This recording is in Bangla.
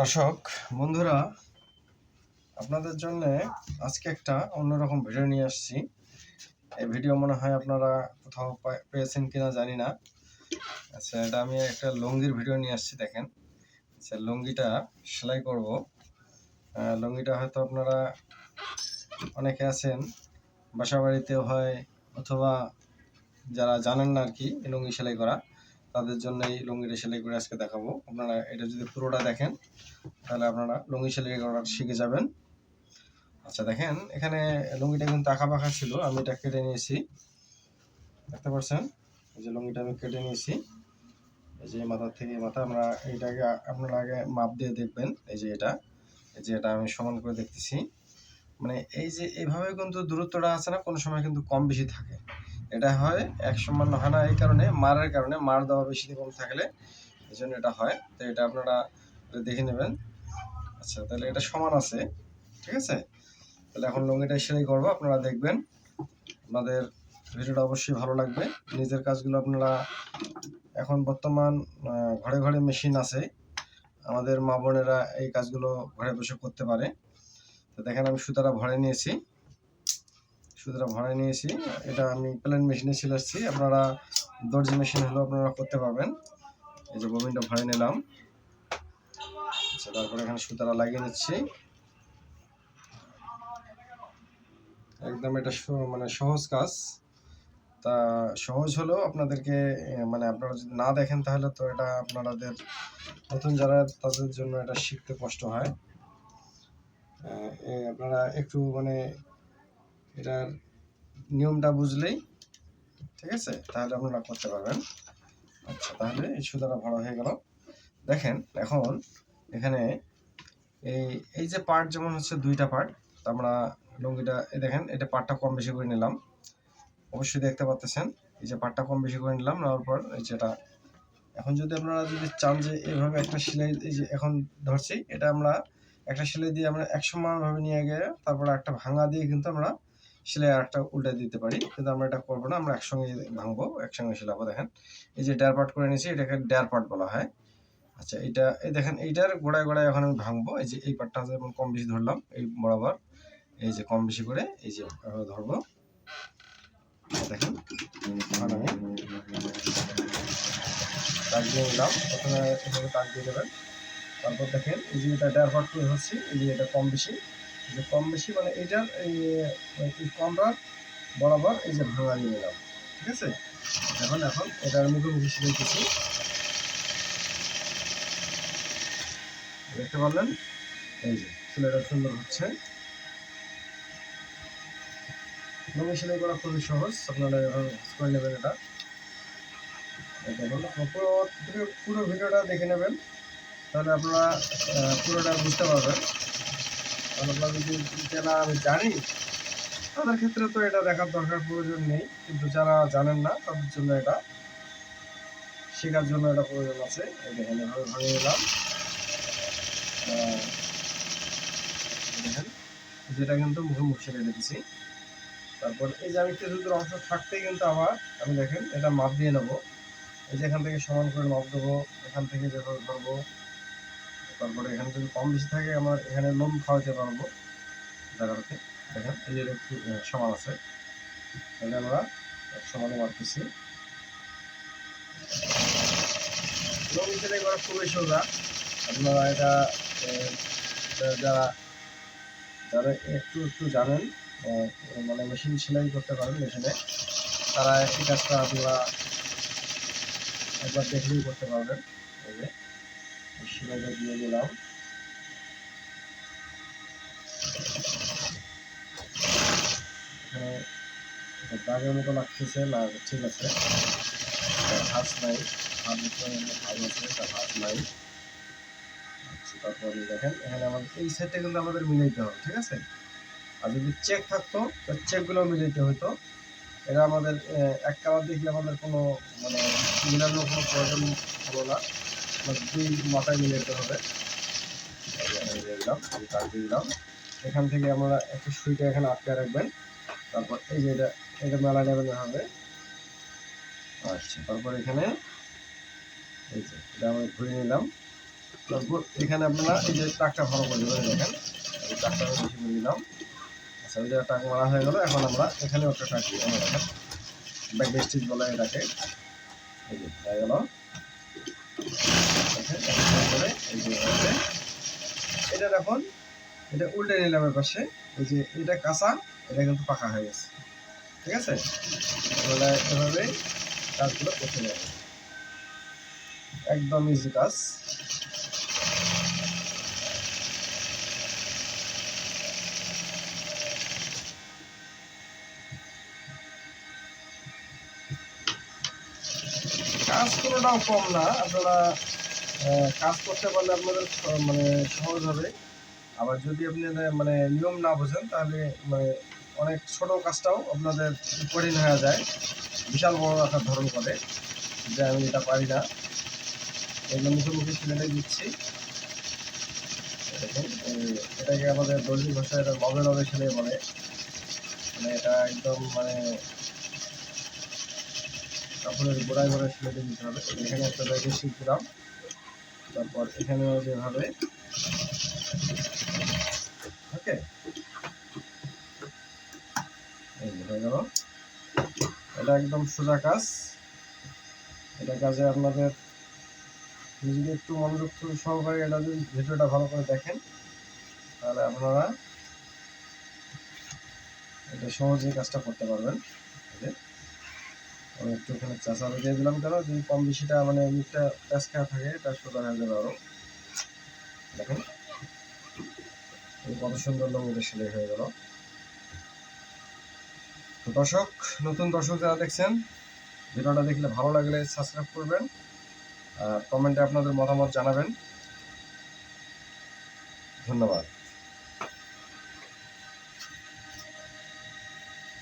দর্শক, বন্ধুরা, আপনাদের জন্য আজকে একটা অন্যরকম ভিডিও নিয়ে আসছি। এই ভিডিও মনে হয় আপনারা কোথাও পেয়েছেন কিনা জানি না। আচ্ছা এটা আমি একটা লুঙ্গির ভিডিও নিয়ে আসছি, দেখেন। আচ্ছা লুঙ্গিটা সেলাই করব। লুঙ্গিটা হয়তো আপনারা অনেকে আছেন বাসা বাড়িতেও হয়, অথবা যারা জানেন না আর কি, লুঙ্গি সেলাই করা। তাদের জন্য এই লুঙ্গিটা সেলাই করে আজকে দেখাবো। আপনারা এটা যদি পুরোটা দেখেন, তাহলে আপনারা লুঙ্গি সেলাই করা শিখে যাবেন। আচ্ছা দেখেন, এখানে লুঙ্গিটা কিন্তু আঁকা বাঁকা ছিল, আমি এটা কেটে নিয়েছি। দেখতে পাচ্ছেন? এই যে লুঙ্গিটা আমি কেটে নিয়েছি। এই যে মাথা থেকে মাথা, আমরা এইটাকে আপনারা আগে মাপ দিয়ে দেখবেন, এই যে এটা। এই যে এটা আমি সমান করে দেখতেছি। মানে এই যে এইভাবে কিন্তু দূরত্বটা আছে না, কোনো সময় কিন্তু কম বেশি থাকে। এটা হয়, এক সমান হয় না এই কারণে, মারের কারণে মার দেওয়া বেশি কম থাকলে এই জন্য এটা হয়। তো এটা আপনারা দেখে নেবেন। আচ্ছা তাহলে এটা সমান আছে, ঠিক আছে? তাহলে এখন লুঙ্গিটা সেলাই করব, আপনারা দেখবেন। আপনাদের ভিডিওটা অবশ্যই ভালো লাগবে। নিজের কাজগুলো আপনারা এখন বর্তমান ঘরে ঘরে মেশিন আছে। আমাদের মা বোনেরা এই কাজগুলো ঘরে বসে করতে পারে। তো দেখেন আমি সুতারা ভরে নিয়েছি। সুতারা ভরে নিয়েছি। এটা আমি প্লেন মেশিনে ছিলাচ্ছি আপনারা দর্জি মেশিন হলেও আপনারা করতে পারবেন। এই যে ববিনটা ভরে নিলাম। আচ্ছা তারপরে এখানে সুতারা লাগিয়ে নিচ্ছি একদম এটা মানে সহজ কাজ। তা সহজ হলেও আপনাদেরকে মানে আপনারা যদি না দেখেন তাহলে তো এটা আপনাদের নতুন যারা, তাদের জন্য এটা শিখতে কষ্ট হয়। আপনারা একটু মানে এটার নিয়মটা বুঝলেই, ঠিক আছে? তাহলে আপনারা করতে পারবেন। আচ্ছা তাহলে এই সুতাটা ভরা হয়ে গেল। দেখেন, এখন এখানে এই এই যে পার্ট যেমন হচ্ছে দুইটা পার্ট আমরা লুঙ্গিটা দেখেন, এটা পার্টটা কম বেশি করে নিলাম। অবশ্যই দেখতে পাচ্ছেন, এই যে পার্টটা কম বেশি করে নিলাম, নেওয়ার পর এই যেটা এখন যদি আপনারা যদি চান যে এইভাবে একটা সেলাই, এই যে এখন ধরছি, এটা আমরা একটা সেলাই দিয়ে আমরা এক সমানভাবে নিয়ে গিয়ে তারপরে একটা ভাঙা দিয়ে কিন্তু আমরা সেলাই আরেকটা উল্টে দিতে পারি, কিন্তু আমরা এটা করব না, আমরা একসঙ্গে ভাঙবো, একসঙ্গে সেলাবো, দেখেন। এই যে ডেয়ার পার্ট করে নিয়েছি, এটাকে ডেয়ার পার্ট বলা হয়। আচ্ছা এটা এই দেখেন, এইটার গোড়ায় গোড়ায় এখন আমি ভাঙবো, এই যে এই পার্টটা যেমন কম বেশি ধরলাম, এই বরাবর, এই যে কম বেশি করে, এই যে ধরবো। দেখেন তাক দিয়ে নিলাম, প্রথমে তাক দিয়ে দেবেন। তারপর দেখেন, এই যে এটা ডেয়ার পার্ট করে হচ্ছে, এই যে এটা কম বেশি। যে কম বেশি মানে এইটার এই কমটার বরাবর এই যে ভাঙা নিয়ে নিলাম ঠিক আছে? এখন এখন এটার মুখোমুখি শিখেছি দেখতে পারলেন? এই যে সেলাইটা সুন্দর হচ্ছে। লুঙ্গি সেলাই করা খুবই সহজ, আপনারা করে নেবেন এটা। পুরো, পুরো- ভিডিওটা দেখে নেবেন, তাহলে আপনারা পুরোটা বুঝতে পারবেন। যারা আমি জানি, তাদের ক্ষেত্রে তো এটা দেখার দরকার প্রয়োজন নেই, কিন্তু যারা জানেন না, তাদের জন্য এটা, শেখার জন্য এটা প্রয়োজন আছে। এই দেখেন, এভাবে ভাঙিয়ে নিলাম। দেখেন, যেটা কিন্তু মুখে মুখ সেরে রেখেছি তারপর এই যে আমি কিছু দূর অংশ থাকতেই কিন্তু আবার, আমি দেখেন, এটা মাপ দিয়ে নেব। এই যে এখান থেকে সমান করে মাপ দেবো, এখান থেকে যেভাবে ধরবো। তারপরে এখানে যদি কম বেশি থাকে, আমার এখানে লোম খাওয়াতে পারব জায়গাটাতে। দেখেন, এই যে একটু সমান আছে। তাহলে আমরা সমানে মারতেছি। লোম সেলাই করা খুবই সোজা। আপনারা এটা যারা যারা একটু একটু জানেন মানে মেশিন সেলাই করতে পারেন মেশিনে, তারা এই কাজটা আপনারা একবার দেখলেই করতে পারবেন। এই যে। এই দিয়ে দিলাম দাগের মতো লাগতেছে না ঠিক আছে নাই আছে নাই তারপরে দেখেন, এখানে আমাদের এই সাইডটা কিন্তু আমাদের মিলাইতে হবে, ঠিক আছে? আর যদি চেক থাকতো তো চেকগুলো মিলাইতে হতো এটা আমাদের এক কালার দেখলে আমাদের কোনো মানে মিলানোর কোনো প্রয়োজন হলো না। দুই মাথায় মিলাইতে হবে। এই দিয়ে দিলাম আমি দিলাম এখান থেকে আমরা একটা সুইটা এখানে আটকে রাখবেন। তারপর এই যে এটা এটা মেলা নেবেন হবে আচ্ছা। তারপর এখানে এই যে এটা আমরা ঘুরে নিলাম। তারপর এখানে আপনারা এই যে টাকটা ভালো করে দেবেন দেখেন এই টাকটা আমি বেশি করে দিলাম আচ্ছা ওই যে টাক মারা হয়ে গেল। এখন আমরা এখানেও একটা টাক দিই আমরা দেখেন ব্যাক স্টিচ বলে এটাকে। এই যে হয়ে গেল। দেখেন করে এই যে এভাবে। এটা এখন এটা উল্টে নিলাম পাশে। এই যে এটা কাঁচা, এটা কিন্তু পাকা হয়ে গেছে। ঠিক আছে? তাহলে এভাবে কাজগুলো করতে নেবে একদম ইজি কাজ। কাজ কোনোটাও কম না। আপনারা কাজ করতে পারলে আপনাদের মানে সহজ হবে। আবার যদি আপনি মানে নিয়ম না বোঝেন, তাহলে মানে অনেক ছোট কাজটাও আপনাদের কঠিন হয়ে যায়। বিশাল বড় আকার ধারণ করে। যে আমি এটা পারি না। এগুলো মুখে মুখে ছেলেটাই দিচ্ছি। এটাকে আমাদের দর্জি ভাষায় এটা লবে লবে ছেলে বলে। মানে এটা একদম মানে কাপড়ের গোড়ায় গোড়ায় ছেলেটে দিতে হবে। এখানে একটা ব্যাগে শিখ দিলাম। তারপর এখানেও যেভাবে। ওকে। এটা একদম সোজা কাজ। এটা কাজে আপনাদের যদি একটু মনোযোগ সহকারে এটা যদি ভিডিওটা ভালো করে দেখেন, তাহলে আপনারা এটা সহজেই কাজটা করতে পারবেন। আমি একটু এখানে চাষাতে দিয়ে দিলাম কেন? যদি কম বেশিটা মানে মুখটা প্যাঁচ খাওয়া থাকে এটা সোজা যাবে আরও দেখেন। কত সুন্দর লঙ্গিটা সেলাই হয়ে গেল। তো দর্শক, নতুন দর্শক যারা দেখছেন, ভিডিওটা দেখলে ভালো লাগলে সাবস্ক্রাইব করবেন আর কমেন্টে আপনাদের মতামত জানাবেন। ধন্যবাদ।